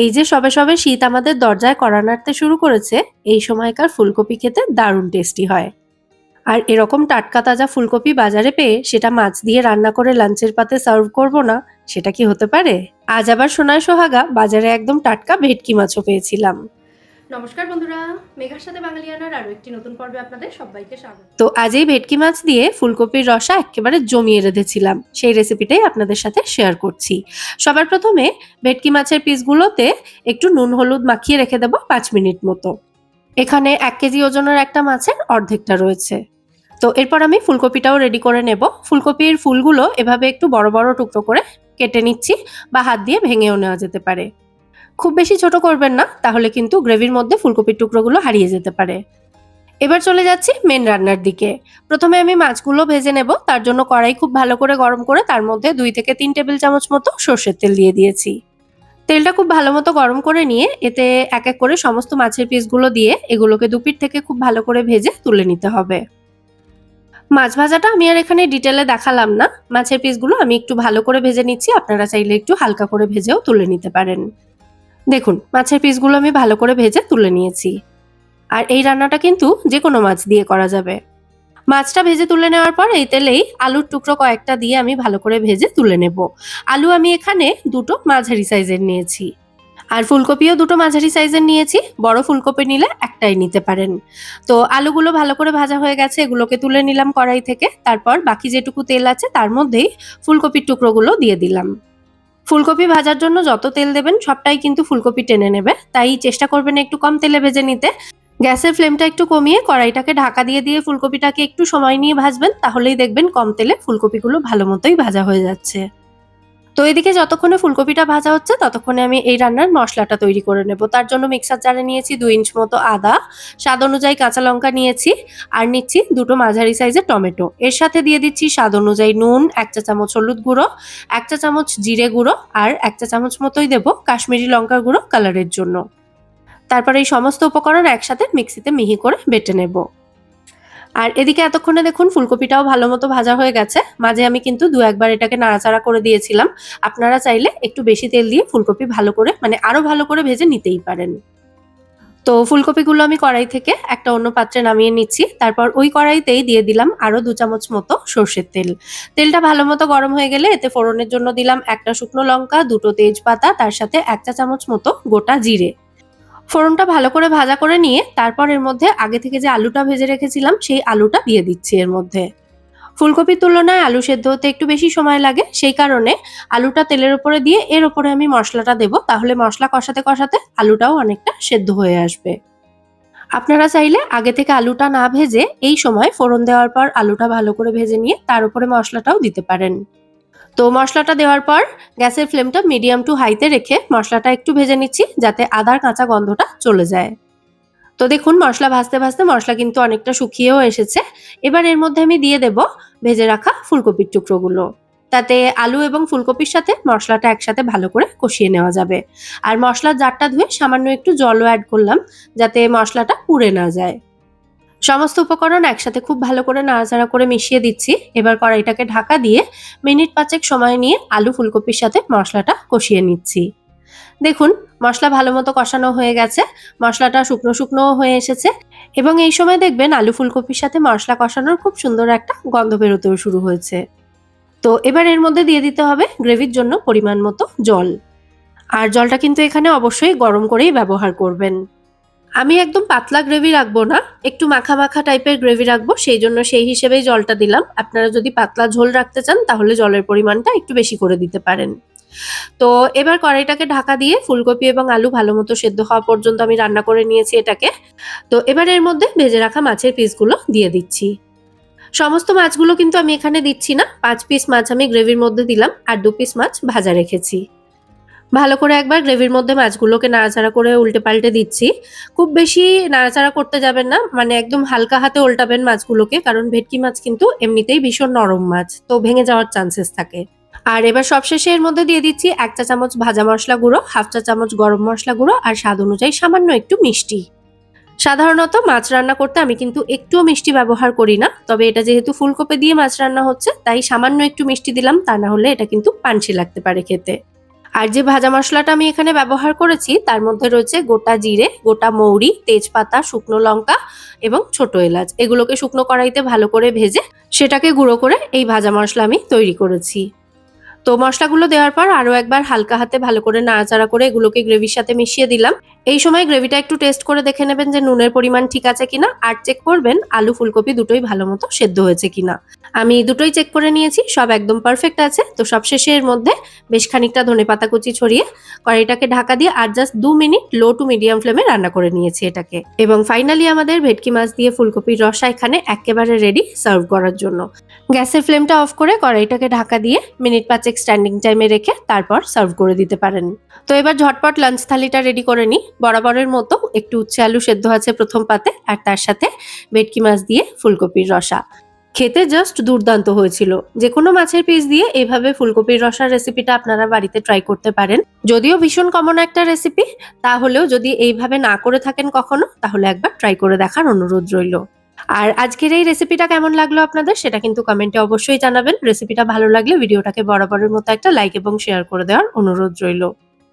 এই যে সবে সবে শীত আমাদের দরজায় কড়া নাড়তে শুরু করেছে, এই সময়কার ফুলকপি খেতে দারুণ টেস্টি হয়। আর এরকম টাটকা তাজা ফুলকপি বাজারে পেয়ে সেটা মাছ দিয়ে রান্না করে লাঞ্চের পাতে সার্ভ করব না, সেটা কি হতে পারে? আজ আবার সোনায় সোহাগা বাজারে একদম টাটকা ভেটকি মাছও পেয়েছিলাম। নমস্কার বন্ধুরা, মেঘার সাথে বাঙালিয়ানার আরও একটি নতুন পর্বে আপনাদের সবাইকে স্বাগত। তো আজ এই ভেটকি মাছ দিয়ে ফুলকপির রসা একেবারে জমিয়ে রেঁধেছিলাম। সেই রেসিপিটাই আপনাদের সাথে শেয়ার করছি। সবার প্রথমে ভেটকি মাছের পিসগুলোতে একটু নুন, হলুদ মাখিয়ে রেখে দেবো পাঁচ মিনিট মতো। এখানে এক কেজি ওজনের একটা মাছের অর্ধেকটা রয়েছে। তো এরপর আমি ফুলকপিটাও রেডি করে নেব। ফুলকপির ফুলগুলো এভাবে একটু বড় বড় টুকরো করে কেটে নিচ্ছি বা হাত দিয়ে ভেঙেও নেওয়া যেতে পারে। খুব বেশি ছোট করবেন না, তাহলে কিন্তু গ্রেভির মধ্যে ফুলকপির টুকরোগুলো হারিয়ে যেতে পারে। এবার চলে যাচ্ছি মেন রান্নার দিকে। প্রথমে আমি মাছগুলো ভেজে নেব, তার জন্য কড়াই খুব ভালো করে গরম করে তার মধ্যে দুই থেকে তিন টেবিল চামচ মতো সর্ষের তেল দিয়ে দিয়েছি। তেলটা খুব ভালো মতো গরম করে নিয়ে এতে এক এক করে সমস্ত মাছের পিসগুলো দিয়ে এগুলোকে দুপিট থেকে খুব ভালো করে ভেজে তুলে নিতে হবে। মাছ ভাজাটা আমি আর এখানে ডিটেলে দেখালাম না। মাছের পিসগুলো আমি একটু ভালো করে ভেজে নিচ্ছি, আপনারা চাইলে একটু হালকা করে ভেজেও তুলে নিতে পারেন। দেখুন, মাছের পিসগুলো আমি ভালো করে ভেজে তুলে নিয়েছি। আর এই রান্নাটা কিন্তু যে কোনো মাছ দিয়ে করা যাবে। মাছটা ভেজে তুলে নেওয়ার পর এই তেলেই আলুর টুকরো কয়েকটা দিয়ে আমি ভালো করে ভেজে তুলে নেব। আলু আমি এখানে দুটো মাঝারি সাইজের নিয়েছি। আর ফুলকপিও দুটো মাঝারি সাইজের নিয়েছি, বড় ফুলকপি নিলে একটাই নিতে পারেন। তো আলুগুলো ভালো করে ভাজা হয়ে গেছে, এগুলোকে তুলে নিলাম কড়াই থেকে। তারপর বাকি যেটুকু তেল আছে, তার মধ্যেই ফুলকপির টুকরোগুলো দিয়ে দিলাম। ফুলকপি ভাজার জন্য যত তেল দেবেন সবটাই কিন্তু ফুলকপি টেনে নেবে। তাই চেষ্টা করবেন একটু কম তেলে ভেজে নিতে। গ্যাসের ফ্লেমটা একটু কমিয়ে কড়াইটাকে ঢাকা দিয়ে দিয়ে ফুলকপিটাকে একটু সময় নিয়ে ভাজবেন, তাহলেই দেখবেন কম তেলে ফুলকপিগুলো ভালো মতোই ভাজা হয়ে যাচ্ছে। তো এদিকে যতক্ষণে ফুলকপিটা ভাজা হচ্ছে, ততক্ষণে আমি এই রান্নার মশলাটা তৈরি করে নেব। তার জন্য মিক্সার জারে নিয়েছি দুই ইঞ্চ মতো আদা। স্বাদ অনুযায়ী কাঁচা লঙ্কা নিয়েছি আর নিচ্ছি দুটো মাঝারি সাইজের টমেটো। এর সাথে দিয়ে দিচ্ছি স্বাদ অনুযায়ী নুন, এক চা চামচ হলুদ গুঁড়ো, এক চা চামচ জিরে গুঁড়ো আর এক চা চামচ মতোই দেবো কাশ্মীরি লঙ্কার গুঁড়ো কালারের জন্য। তারপরে এই সমস্ত উপকরণ একসাথে মিক্সিতে মিহি করে বেটে নেব। আর এদিকে এতক্ষণে দেখুন, ফুলকপিটাও ভালো মতো ভাজা হয়ে গেছে। মাঝে আমি কিন্তু দু একবার এটাকে নাড়াচাড়া করে দিয়েছিলাম। আপনারা চাইলে একটু বেশি তেল দিয়ে ফুলকপি ভালো করে মানে আরও ভালো করে ভেজে নিতেই পারেন। তো ফুলকপিগুলো আমি কড়াই থেকে একটা অন্য পাত্রে নামিয়ে নিচ্ছি। তারপর ওই কড়াইতেই দিয়ে দিলাম আরও দু চামচ মতো সর্ষের তেল। তেলটা ভালো মতো গরম হয়ে গেলে এতে ফোড়নের জন্য দিলাম একটা শুকনো লঙ্কা, দুটো তেজপাতা, তার সাথে একটা চামচ মতো গোটা জিরে। ফোড়নটা ভালো করে ভাজা করে নিয়ে তারপর এর মধ্যে আগে থেকে যে আলুটা ভেজে রেখেছিলাম, সেই আলুটা দিয়ে দিচ্ছি এর মধ্যে। ফুলকপির তুলনায় আলু সেদ্ধ হতে একটু বেশি সময় লাগে, সেই কারণে আলুটা তেলের উপরে দিয়ে এর উপরে আমি মশলাটা দেব, তাহলে মশলা কষাতে কষাতে আলুটাও অনেকটা সেদ্ধ হয়ে আসবে। আপনারা চাইলে আগে থেকে আলুটা না ভেজে এই সময় ফোড়ন দেওয়ার পর আলুটা ভালো করে ভেজে নিয়ে তার উপরে মশলাটাও দিতে পারেন। তো মশলাটা দেওয়ার পর গ্যাসের ফ্লেমটা মিডিয়াম টু হাইতে রেখে মশলাটা একটু ভেজে নিচ্ছি যাতে আদার কাঁচা গন্ধটা চলে যায়। তো দেখুন, মশলা ভাজতে ভাজতে মশলা কিন্তু অনেকটা শুকিয়েও এসেছে। এবার এর মধ্যে আমি দিয়ে দেব ভেজে রাখা ফুলকপির টুকরোগুলো। তাতে আলু এবং ফুলকপির সাথে মশলাটা একসাথে ভালো করে কষিয়ে নেওয়া যাবে। আর মশলার জারটা ধুয়ে সামান্য একটু জলও অ্যাড করলাম যাতে মশলাটা পুড়ে না যায়। সমস্ত উপকরণ একসাথে খুব ভালো করে নাড়াচাড়া করে মিশিয়ে দিচ্ছি। এবার কড়াইটাকে ঢাকা দিয়ে মিনিট পাঁচেক সময় নিয়ে আলু ফুলকপির সাথে মশলাটা কষিয়ে নিচ্ছি। দেখুন, মশলা ভালো মতো কষানো হয়ে গেছে, মশলাটা শুকনো শুকনো হয়ে এসেছে এবং এই সময় দেখবেন আলু ফুলকপির সাথে মশলা কষানোর খুব সুন্দর একটা গন্ধ বেরোতেও শুরু হয়েছে। তো এবার এর মধ্যে দিয়ে দিতে হবে গ্রেভির জন্য পরিমাণ মতো জল। আর জলটা কিন্তু এখানে অবশ্যই গরম করেই ব্যবহার করবেন। আমি একদম পাতলা গ্রেভি রাখব না, একটু মাখা মাখা টাইপের গ্রেভি রাখব, সেই জন্য সেই হিসেবেই জলটা দিলাম। আপনারা যদি পাতলা ঝোল রাখতে চান, তাহলে জলের পরিমাণটা একটু বেশি করে দিতে পারেন। তো এবার কড়াইটাকে ঢাকা দিয়ে ফুলকপি এবং আলু ভালো মতো সেদ্ধ হওয়া পর্যন্ত আমি রান্না করে নিয়েছি এটাকে। তো এবার এর মধ্যে ভেজে রাখা মাছের পিসগুলো দিয়ে দিচ্ছি। সমস্ত মাছগুলো কিন্তু আমি এখানে দিচ্ছি না, পাঁচ পিস মাছ আমি গ্রেভির মধ্যে দিলাম, আর দু পিস মাছ ভাজা রেখেছি। ভালো করে একবার গ্রেভির মধ্যে মাছগুলোকে নাড়াচাড়া করে উল্টে পাল্টে দিচ্ছি। খুব বেশি নাড়াচাড়া করতে যাবেন না মানে একদম হালকা হাতে উল্টাবেন মাছগুলোকে, কারণ ভেটকি মাছ কিন্তু এমনিতেই ভীষণ নরম মাছ, তো ভেঙে যাওয়ার চান্সেস থাকে। আর এবার সবশেষে এর মধ্যে দিয়ে দিচ্ছি এক চা চামচ ভাজা মশলা গুঁড়ো, হাফ চা চামচ গরম মশলা গুঁড়ো, আর স্বাদ অনুযায়ী সামান্য একটু মিষ্টি। সাধারণত মাছ রান্না করতে আমি কিন্তু একটুও মিষ্টি ব্যবহার করি না, তবে এটা যেহেতু ফুলকপি দিয়ে মাছ রান্না হচ্ছে, তাই সামান্য একটু মিষ্টি দিলাম, তা না হলে এটা কিন্তু পানসি লাগতে পারে খেতে। আর যে ভাজা মশলাটা আমি এখানে ব্যবহার করেছি, তার মধ্যে রয়েছে গোটা জিরে, গোটা মৌরি, তেজপাতা, শুকনো লঙ্কা এবং ছোট এলাচ। এগুলোকে শুকনো কড়াইতে ভালো করে ভেজে সেটাকে গুঁড়ো করে এই ভাজা মশলা আমি তৈরি করেছি। তো মশলাগুলো দেওয়ার পর আরও একবার হালকা হাতে ভালো করে নাড়াচাড়া করে এগুলোকে গ্রেভির সাথে মিশিয়ে দিলাম। এই সময় গ্রেভিটা একটু টেস্ট করে দেখে নেবেন যে নুনের পরিমাণ ঠিক আছে কিনা। আর চেক করবেন আলু ফুলকপি দুটোই ভালো মতো সেদ্ধ হয়েছে কিনা। আমি দুটোই চেক করে নিয়েছি, সব একদম পারফেক্ট আছে। তো সবশেষে এর মধ্যে বেশ খানিকটা ধনে পাতা কুচি ছড়িয়ে কড়াইটাকে ঢাকা দিয়ে আর জাস্ট দু মিনিট লো টু মিডিয়াম ফ্লেমে রান্না করে নিয়েছি এটাকে। এবং ফাইনালি আমাদের ভেটকি মাছ দিয়ে ফুলকপির রসা এখানে একেবারে রেডি সার্ভ করার জন্য। গ্যাসের ফ্লেমটা অফ করে কড়াইটাকে ঢাকা দিয়ে মিনিট পাঁচেক স্ট্যান্ডিং টাইমে রেখে তারপর সার্ভ করে দিতে পারেন। তো এবার ঝটপট লাঞ্চ থালিটা রেডি করে নিই। বরাবরের মতো একটু উচ্ছে আলু সেদ্ধ আছে প্রথম পাতে, আর তার সাথে ভেটকি মাছ দিয়ে ফুলকপির রসা। খেতে জাস্ট দুর্দান্ত হয়েছিল। যে কোনো মাছের পিস দিয়ে এইভাবে ফুলকপির রসার রেসিপিটা আপনারা বাড়িতে ট্রাই করতে পারেন। যদিও ভীষণ কমন একটা রেসিপি তাহলেও যদি এইভাবে না করে থাকেন কখনো, তাহলে একবার ট্রাই করে দেখার অনুরোধ রইল। আর আজকের এই রেসিপিটা কেমন লাগল আপনাদের, সেটা কিন্তু কমেন্টে অবশ্যই জানাবেন। রেসিপিটা ভালো লাগলে ভিডিওটাকে বরাবরের মতো একটা লাইক এবং শেয়ার করে দেওয়ার অনুরোধ রইল।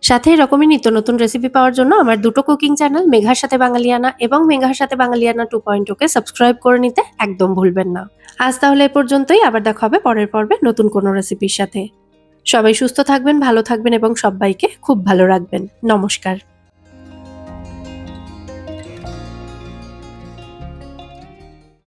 সাথে এরকমই নিত্য নতুন রেসিপি পাওয়ার জন্য আমার দুটো কুকিং চ্যানেল মেঘার সাথে বাঙালিয়ানা এবং মেঘার সাথে Bangaliana two point okay subscribe করে নিতে একদম ভুলবেন না। আজ তাহলে এ পর্যন্তই, আবার দেখা হবে পরের পর্বে নতুন কোনো রেসিপির সাথে। সবাই সুস্থ থাকবেন, ভালো থাকবেন এবং সবাইকে খুব ভালো রাখবেন। নমস্কার।